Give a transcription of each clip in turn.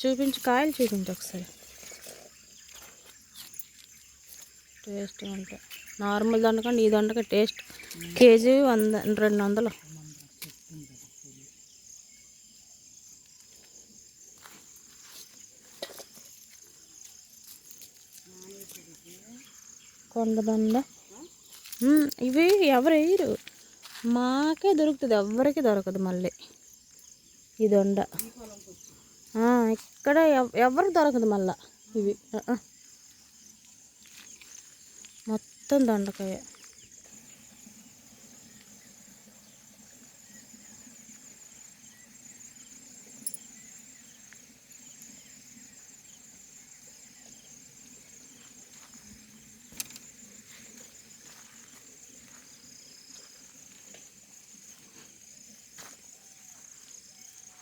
చూపించు కాయలు చూపించు ఒకసారి. టేస్ట్ అంటే నార్మల్ దండకండి ఈ దండక టేస్ట్. కేజీ వంద రెండు వందలు. కొండదండ ఇవి ఎవరు వేయరు? మాకే దొరుకుతుంది ఎవరికి దొరకదు మళ్ళీ. ఈ దొండ. ఇక్కడ ఎవ్- దొరకదు మళ్ళా ఇవి. మొత్తం దొండకాయ.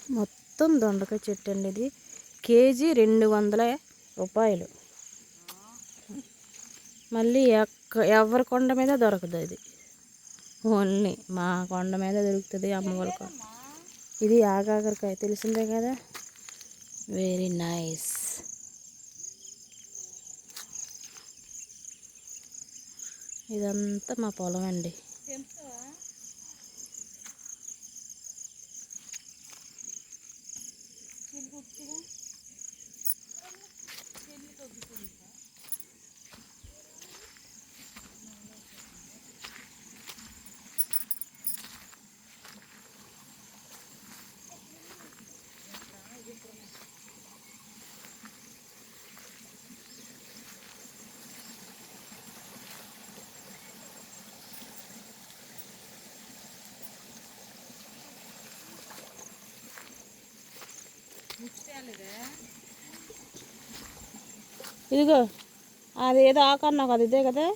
మొత్తం దొండకాయ చెట్టు అండి ఇది. కేజీ రెండు వందల రూపాయలు. మళ్ళీ ఎక్క ఎవరి కొండ మీద దొరకదు ఇది ఓన్లీ మా కొండ మీద దొరుకుతుంది అమ్మవారి కొండ. ఇది ఆగాగరకాయ తెలిసిందే కదా? వెరీ నైస్ ఇదంతా మా పొలం అండి. করছিলাম ఇదిగో అది ఏదో ఆకన్నావు కదా ఇదే కదా?